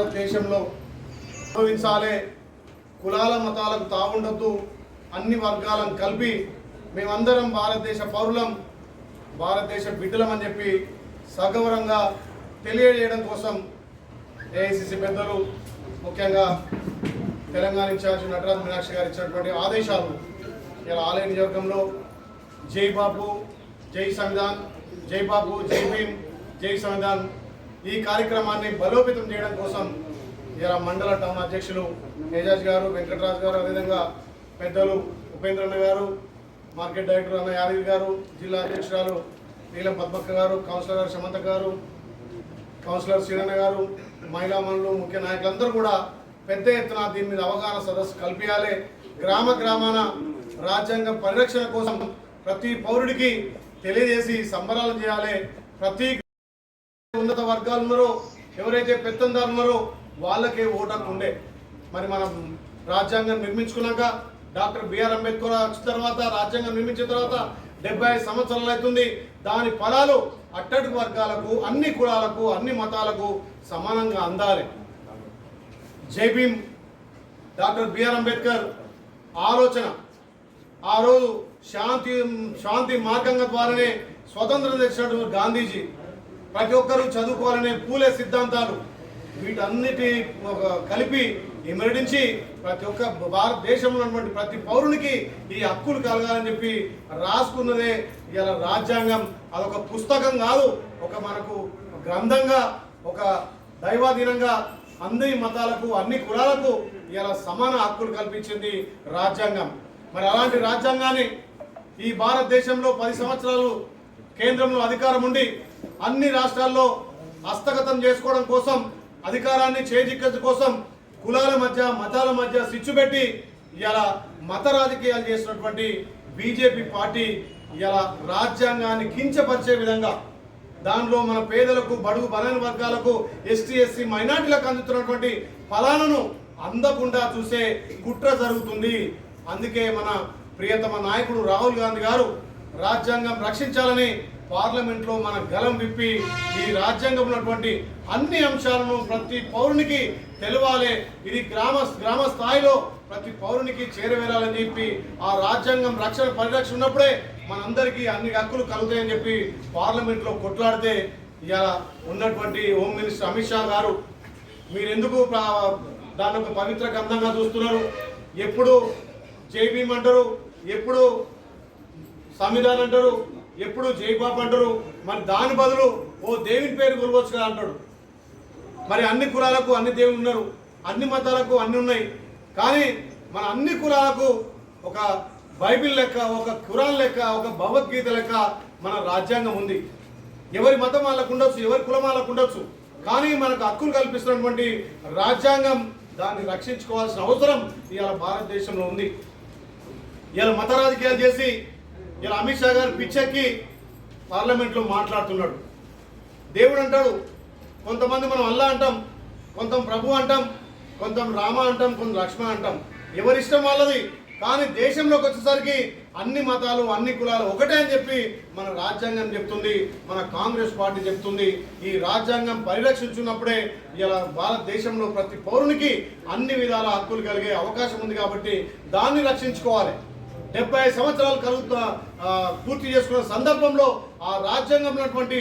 భారతదేశంలో అనుభవించాలి. కులాల మతాలకు తాగుండద్దు అన్ని వర్గాలను కలిపి మేమందరం భారతదేశ పౌరులం భారతదేశ బిడ్డలం అని చెప్పి సగౌరంగా తెలియజేయడం కోసం ఏఐసిసి పెద్దలు ముఖ్యంగా తెలంగాణ ఇన్ఛార్జ్ నటరాజ్ మీనాక్షి గారు ఇచ్చినటువంటి ఆదేశాలు. ఇలా ఆలయ నియోజకంలో జై బాబు జై సంవిధాన్ జై బాబు జై భీమ్ జై సంవిధాన్ ఈ కార్యక్రమాన్ని బలోపేతం చేయడం కోసం ఇలా మండల టౌన్ అధ్యక్షులు ఏజాజ్ గారు వెంకటరాజు గారు అదేవిధంగా పెద్దలు ఉపేంద్రన్న గారు మార్కెట్ డైరెక్టర్ అన్న యాదగిరి గారు జిల్లా అధ్యక్షురాలు నీలం పద్మక్క గారు కౌన్సిలర్ గారు సమంత గారు కౌన్సిలర్ శ్రీరణ గారు మహిళా మనులు ముఖ్య నాయకులందరూ కూడా పెద్ద ఎత్తున దీని మీద అవగాహన సదస్సు కల్పించాలి. గ్రామ గ్రామాన రాజ్యాంగ పరిరక్షణ కోసం ప్రతి పౌరుడికి తెలియజేసి సంబరాలు చేయాలి. ప్రతి ఉన్నత వర్గాలు ఉన్నారో ఎవరైతే పెత్తందారు ఉన్నారో వాళ్ళకే ఓటు ఉండే. మరి మనం రాజ్యాంగం నిర్మించుకున్నాక డాక్టర్ బిఆర్ అంబేద్కర్ వచ్చిన తర్వాత రాజ్యాంగం నిర్మించిన తర్వాత డెబ్బై ఐదు సంవత్సరాలు అవుతుంది. దాని ఫలాలు అట్టడుగు వర్గాలకు అన్ని కులాలకు అన్ని మతాలకు సమానంగా అందాలి. జైభీమ్ డాక్టర్ బిఆర్ అంబేద్కర్ ఆలోచన. ఆ రోజు శాంతి శాంతి మార్గంగా ద్వారానే స్వతంత్రం తెచ్చినటువంటి గాంధీజీ ప్రతి ఒక్కరూ చదువుకోవాలనే పూలే సిద్ధాంతాలు. వీటన్నిటి ఒక కలిపి ఇమరడించి ప్రతి ఒక్క భారతదేశంలో ఉన్నటువంటి ప్రతి పౌరునికి ఈ హక్కులు కలగాలని చెప్పి రాసుకున్నదే ఇలా రాజ్యాంగం. అదొక పుస్తకం కాదు ఒక మనకు గ్రంథంగా ఒక దైవాధీనంగా అన్ని మతాలకు అన్ని కులాలకు ఇలా సమాన హక్కులు కల్పించింది రాజ్యాంగం. మరి అలాంటి రాజ్యాంగాన్ని ఈ భారతదేశంలో పది సంవత్సరాలు కేంద్రంలో అధికారం ఉండి అన్ని రాష్ట్రాల్లో హస్తగతం చేసుకోవడం కోసం అధికారాన్ని చేజిక్కడం కోసం కులాల మధ్య మతాల మధ్య సిచ్చు పెట్టి ఇలా మత రాజకీయాలు చేసినటువంటి బీజేపీ పార్టీ ఇలా రాజ్యాంగాన్ని కించపరిచే విధంగా దానిలో మన పేదలకు బడుగు బలైన వర్గాలకు ఎస్టీ ఎస్సీ మైనార్టీలకు అందుతున్నటువంటి ఫలాలను అందకుండా చూసే కుట్ర జరుగుతుంది. అందుకే మన ప్రియతమ నాయకుడు రాహుల్ గాంధీ గారు రాజ్యాంగం రక్షించాలని పార్లమెంట్లో మన గలం విప్పి ఈ రాజ్యాంగం ఉన్నటువంటి అన్ని అంశాలను ప్రతి పౌరునికి తెలవాలి. ఇది గ్రామ గ్రామ స్థాయిలో ప్రతి పౌరునికి చేరవేరాలని చెప్పి ఆ రాజ్యాంగం రక్షణ పరిరక్షణ ఉన్నప్పుడే మనందరికీ అన్ని హక్కులు కలుగుతాయని చెప్పి పార్లమెంట్లో కొట్లాడితే ఇలా ఉన్నటువంటి హోమ్ మినిస్టర్ అమిత్ షా గారు మీరు ఎందుకు దాన్ని ఒక పవిత్ర గ్రంథంగా చూస్తున్నారు? ఎప్పుడు జైబీమ్ అంటారు? ఎప్పుడు సంవిధానం అంటారు? ఎప్పుడు జైబాబు అంటారు? మరి దాని బదులు ఓ దేవుని పేరు కొలవచ్చు కదా అంటాడు. మరి అన్ని కులాలకు అన్ని దేవులు ఉన్నారు. అన్ని మతాలకు అన్ని ఉన్నాయి. కానీ మన అన్ని కులాలకు ఒక బైబిల్ లెక్క ఒక కురాన్ లెక్క ఒక భగవద్గీత లెక్క మన రాజ్యాంగం ఉంది. ఎవరి మతం వాళ్ళకు ఉండొచ్చు ఎవరి కులం వాళ్ళకు ఉండొచ్చు. కానీ మనకు హక్కులు కల్పిస్తున్నటువంటి రాజ్యాంగం దాన్ని రక్షించుకోవాల్సిన అవసరం ఇవాళ భారతదేశంలో ఉంది. ఇవాళ మత రాజకీయాలు చేసి ఇలా అమిత్ షా గారు పిచ్చెక్కి పార్లమెంట్లో మాట్లాడుతున్నాడు. దేవుడు అంటాడు కొంతమంది మనం అల్లా అంటాం కొంత ప్రభు అంటాం కొంత రామ అంటాం కొంత లక్ష్మణ అంటాం. ఎవరిష్టం వాళ్ళది? కానీ దేశంలోకి వచ్చేసరికి అన్ని మతాలు అన్ని కులాలు ఒకటే అని చెప్పి మన రాజ్యాంగం చెప్తుంది మన కాంగ్రెస్ పార్టీ చెప్తుంది. ఈ రాజ్యాంగం పరిరక్షించున్నప్పుడే ఇలా భారతదేశంలో ప్రతి పౌరునికి అన్ని విధాల హక్కులు కలిగే అవకాశం ఉంది కాబట్టి దాన్ని రక్షించుకోవాలి. డెబ్బై సంవత్సరాలు కలుగుతా పూర్తి చేసుకున్న సందర్భంలో ఆ రాజ్యాంగం ఉన్నటువంటి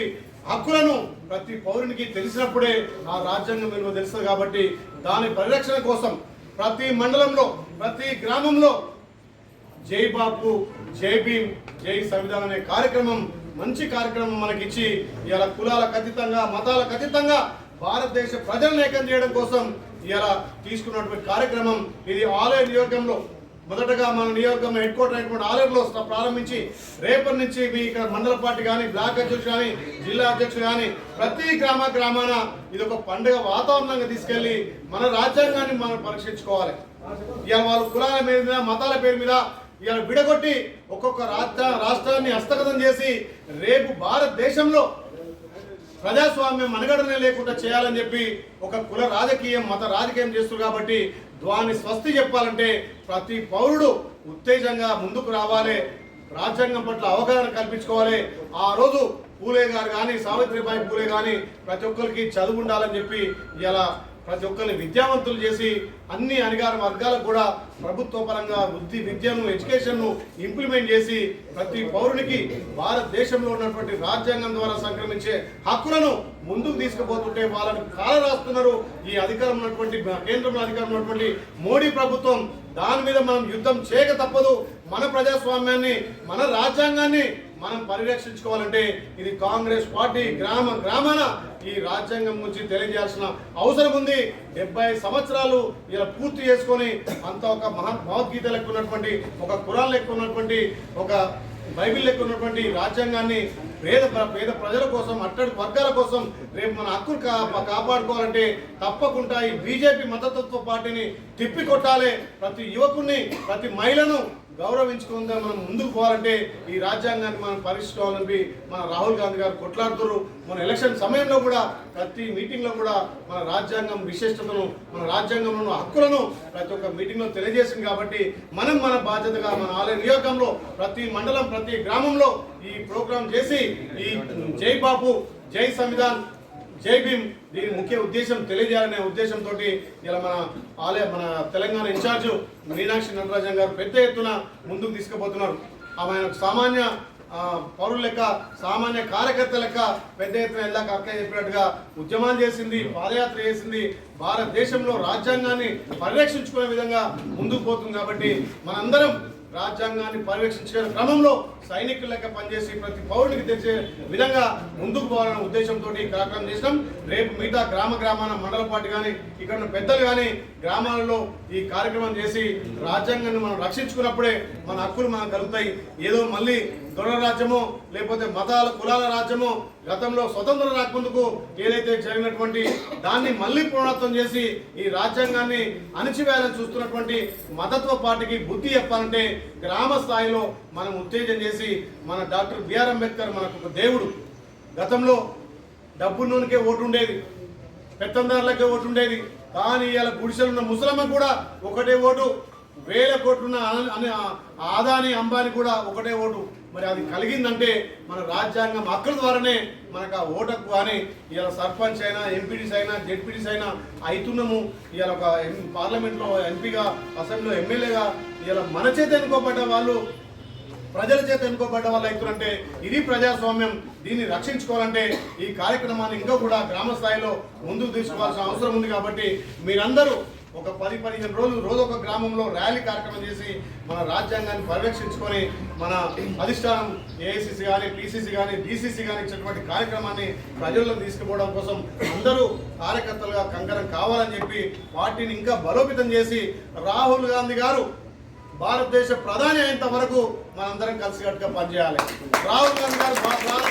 హక్కులను ప్రతి పౌరునికి తెలిసినప్పుడే ఆ రాజ్యాంగం విలువ తెలుస్తుంది కాబట్టి దాని పరిరక్షణ కోసం ప్రతి మండలంలో ప్రతి గ్రామంలో జై బాపు జై భీమ్ జై సంవిధానం అనే కార్యక్రమం మంచి కార్యక్రమం మనకిచ్చి ఇలా కులాలకు అతీతంగా మతాలకు అతీతంగా భారతదేశ ప్రజలను ఏకం చేయడం కోసం ఇలా తీసుకున్నటువంటి కార్యక్రమం. ఇది ఆలయ నియోజకంలో మొదటగా మన నియోజకం హెడ్ క్వార్టర్ అయినటువంటి ఆలయంలో ప్రారంభించి రేపటి నుంచి మీ ఇక్కడ మండల పార్టీ కానీ బ్లాక్ అధ్యక్షుడు కానీ జిల్లా అధ్యక్షుడు కానీ ప్రతి గ్రామ గ్రామాన ఇది ఒక పండుగ వాతావరణంగా తీసుకెళ్ళి మన రాజ్యాంగాన్ని మనం పరీక్షించుకోవాలి. ఇవాళ వాళ్ళు కులాల పేరు మీద మతాల పేరు మీద ఇవాళ విడగొట్టి ఒక్కొక్క రాష్ట్ర రాష్ట్రాన్ని హస్తగతం చేసి రేపు భారతదేశంలో ప్రజాస్వామ్యం మనగడనే లేకుండా చేయాలని చెప్పి ఒక కుల రాజకీయం మత రాజకీయం చేస్తున్నారు కాబట్టి దాన్ని స్వస్తి చెప్పాలంటే ప్రతి పౌరుడు ఉత్తేజంగా ముందుకు రావాలి రాజ్యాంగం పట్ల అవగాహన కల్పించుకోవాలి. ఆ రోజు పూలే గారు కానీ సావిత్రిబాయి పూలే కానీ ప్రతి ఒక్కరికి చదువు ఉండాలని చెప్పి ఇలా ప్రతి ఒక్కరిని విద్యావంతులు చేసి అన్ని అధికార వర్గాలకు కూడా ప్రభుత్వ పరంగా వృద్ధి విద్యను ఎడ్యుకేషన్ను ఇంప్లిమెంట్ చేసి ప్రతి పౌరునికి భారతదేశంలో ఉన్నటువంటి రాజ్యాంగం ద్వారా సంక్రమించే హక్కులను ముందుకు తీసుకుపోతుంటే వాళ్ళని కాల రాస్తున్నారు ఈ అధికారం ఉన్నటువంటి కేంద్రంలో అధికారం ఉన్నటువంటి మోడీ ప్రభుత్వం దాని మీద మనం యుద్ధం చేయక తప్పదు. మన ప్రజాస్వామ్యాన్ని మన రాజ్యాంగాన్ని మనం పరిరక్షించుకోవాలంటే ఇది కాంగ్రెస్ పార్టీ గ్రామ గ్రామాన ఈ రాజ్యాంగం గురించి తెలియజేయాల్సిన అవసరం ఉంది. డెబ్బై సంవత్సరాలు ఇలా పూర్తి చేసుకొని అంత ఒక మహా భగవద్గీత లెక్క ఉన్నటువంటి ఒక కురాన్ లెక్క ఉన్నటువంటి ఒక బైబిల్ లెక్క ఉన్నటువంటి రాజ్యాంగాన్ని పేద ప్ర- పేద ప్రజల కోసం అట్టడి వర్గాల కోసం రేపు మన హక్కులు కా- కాపాడుకోవాలంటే తప్పకుండా ఈ బీజేపీ మతతత్వ పార్టీని తిప్పికొట్టాలి. ప్రతి యువకుని ప్రతి మహిళను గౌరవించుకుందా మనం ముందుకు పోవాలంటే ఈ రాజ్యాంగాన్ని మనం పరీక్షించుకోవాలని మన రాహుల్ గాంధీ గారు కొట్లాడుతున్నారు. మన ఎలక్షన్ సమయంలో కూడా ప్రతి మీటింగ్లో కూడా మన రాజ్యాంగం విశిష్టతను మన రాజ్యాంగంలో హక్కులను ప్రతి ఒక్క మీటింగ్లో తెలియజేసింది కాబట్టి మనం మన బాధ్యతగా మన ఆలయ నియోజకంలో ప్రతి మండలం ప్రతి గ్రామంలో ఈ ప్రోగ్రాం చేసి ఈ జై బాబు జై సంవిధాన్ జై భీమ్ దీని ముఖ్య ఉద్దేశం తెలియజేయాలనే ఉద్దేశంతో ఇలా మన ఆలయ మన తెలంగాణ ఇన్ఛార్జ్ మీనాక్షి నటరాజన్ గారు పెద్ద ఎత్తున ముందుకు తీసుకుపోతున్నారు. ఆమె సామాన్య పౌరుల లెక్క సామాన్య కార్యకర్త లెక్క పెద్ద ఎత్తున వెళ్ళాక అక్క చెప్పినట్టుగా ఉద్యమాలు చేసింది పాదయాత్ర చేసింది భారతదేశంలో రాజ్యాంగాన్ని పరిరక్షించుకునే విధంగా ముందుకు పోతుంది కాబట్టి మనందరం రాజ్యాంగాన్ని పర్యవేక్షించే క్రమంలో సైనికుల లెక్క పనిచేసి ప్రతి పౌరునికి తెచ్చే విధంగా ముందుకు పోవాలనే ఉద్దేశంతో ఈ కార్యక్రమం చేసినాం. రేపు మిగతా గ్రామ గ్రామాన మండల పార్టీ కానీ ఇక్కడ పెద్దలు కానీ గ్రామాలలో ఈ కార్యక్రమం చేసి రాజ్యాంగాన్ని మనం రక్షించుకున్నప్పుడే మన హక్కులు మనకు కలుగుతాయి. ఏదో మళ్ళీ దొర రాజ్యమో లేకపోతే మతాల కులాల రాజ్యమో గతంలో స్వతంత్రం రాకముందుకు ఏదైతే జరిగినటువంటి దాన్ని మళ్ళీ పునరాత్వం చేసి ఈ రాజ్యాంగాన్ని అణిచివేయాలని చూస్తున్నటువంటి మతత్వ పార్టీకి బుద్ధి చెప్పాలంటే గ్రామ స్థాయిలో మనం ఉత్తేజం చేసి మన డాక్టర్ బిఆర్ అంబేద్కర్ మనకు ఒక దేవుడు. గతంలో డబ్బు నూనెకే ఓటు ఉండేది. పెత్తందారులకే ఓటు ఉండేది. కానీ ఇలా గుడిసెలున్న ముసలమ్మ కూడా ఒకటే ఓటు వేల కోట్లున్న ఆదాని అంబాని కూడా ఒకటే ఓటు. మరి అది కలిగిందంటే మన రాజ్యాంగం హక్కుల ద్వారానే మనకు ఆ ఓటకు కానీ ఇలా సర్పంచ్ అయినా ఎంపీడీస్ అయినా జెడ్పీడీస్ అయినా అవుతున్నాము ఇలా ఒక పార్లమెంట్లో ఎంపీగా అసెంబ్లీలో ఎమ్మెల్యేగా ఇలా మన చేత ఎన్నుకోబడ్డ వాళ్ళు ప్రజల చేత ఎన్నుకోబడ్డ వాళ్ళు అవుతారంటే ఇది ప్రజాస్వామ్యం దీన్ని రక్షించుకోవాలంటే ఈ కార్యక్రమాన్ని ఇంకా కూడా గ్రామ స్థాయిలో ముందుకు తీసుకోవాల్సిన అవసరం ఉంది కాబట్టి మీరందరూ ఒక పది పదిహేను రోజులు రోజు ఒక గ్రామంలో ర్యాలీ కార్యక్రమం చేసి మన రాజ్యాంగాన్ని పరిరక్షించుకొని మన అధిష్టానం ఏఐసిసి కానీ పిసిసి కానీ డిసిసి కానీ ఇచ్చినటువంటి కార్యక్రమాన్ని ప్రజల్లో తీసుకుపోవడం కోసం అందరూ కార్యకర్తలుగా కంకరం కావాలని చెప్పి పార్టీని ఇంకా బలోపేతం చేసి రాహుల్ గాంధీ గారు భారతదేశ ప్రధాని అయినంత వరకు మనందరం కలిసికట్టుగా పనిచేయాలి. రాహుల్ గాంధీ గారు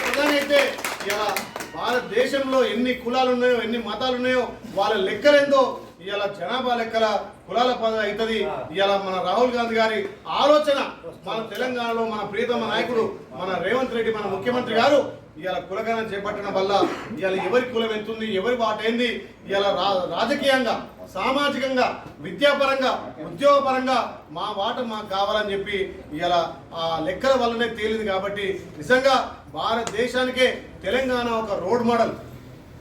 ప్రధాని అయితే ఇలా భారతదేశంలో ఎన్ని కులాలు ఉన్నాయో ఎన్ని మతాలు ఉన్నాయో వాళ్ళ లెక్కలేందో ఇవాళ జనాభా లెక్కల కులాల పద అవుతుంది. ఇవాళ మన రాహుల్ గాంధీ గారి ఆలోచన మన తెలంగాణలో మన ప్రియతమ నాయకుడు మన రేవంత్ రెడ్డి మన ముఖ్యమంత్రి గారు ఇవాళ కులగణన చేపట్టడం వల్ల ఇవాళ ఎవరి కులం ఎంతుంది ఎవరి వాట ఏంది ఇవాళ రా- రాజకీయంగా సామాజికంగా విద్యాపరంగా ఉద్యోగపరంగా మా వాట మాకు కావాలని చెప్పి ఇలా ఆ లెక్కల వల్లనే తేలింది కాబట్టి నిజంగా భారతదేశానికే తెలంగాణ ఒక రోడ్ మోడల్.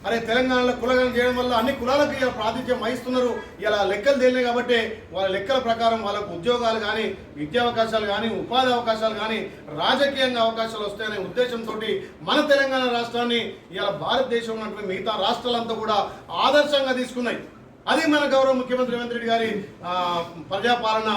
అరే తెలంగాణలో కులగణన చేయడం వల్ల అన్ని కులాలకు ఇలా ప్రాతిథ్యం వహిస్తున్నారు. ఇలా లెక్కలు తేలినాయి కాబట్టి వాళ్ళ లెక్కల ప్రకారం వాళ్ళకు ఉద్యోగాలు కానీ విద్యా అవకాశాలు కానీ ఉపాధి అవకాశాలు కానీ రాజకీయంగా అవకాశాలు వస్తాయనే ఉద్దేశంతో మన తెలంగాణ రాష్ట్రాన్ని ఇలా భారతదేశంలో ఉన్నటువంటి మిగతా రాష్ట్రాలంతా కూడా ఆదర్శంగా తీసుకున్నాయి. అది మన గౌరవ ముఖ్యమంత్రి రేవంత్ రెడ్డి గారి ఆ, ప్రజాపాలన